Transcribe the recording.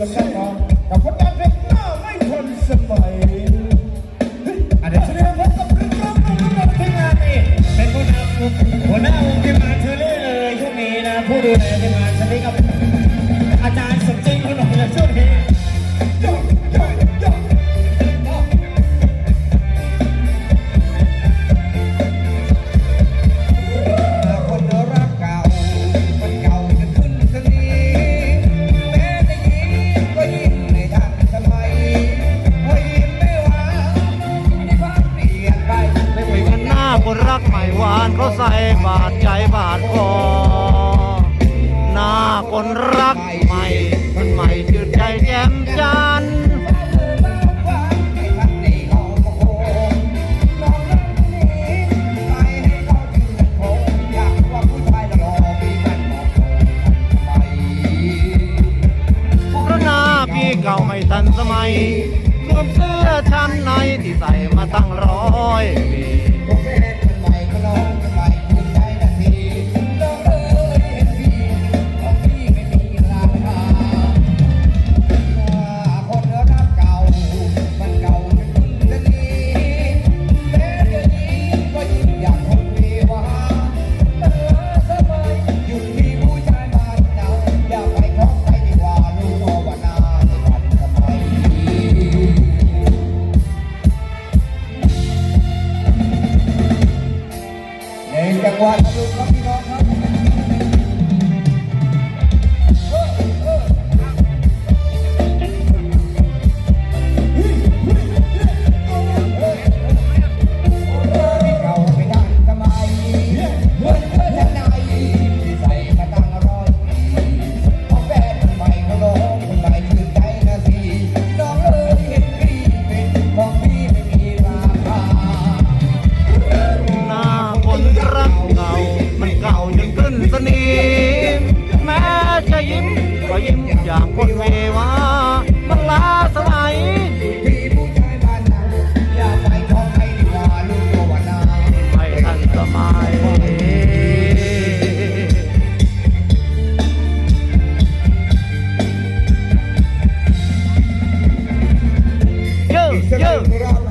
กันสักหนอยกับนเด็กหน้าไม่ทนสมัยอันนี้ชื่อเรื่กับเรื่องรุ่งรุ่งรุ่ที่งานนี้เป็นผู้นำหัวหน้าองที่มาเชอรี่เลยช่วงนี้นะผู้ดูแลที่มาเชอรี่กับ กไม่หวานเขาใส่บาดใจบาดคอหน้าคนรักใหม่มันใหม่จืดใจแย้มจันเก่าไม่ทันสมัยรวมเสื้อชั้นในที่ใส่มาตั้งร Why? Thank you.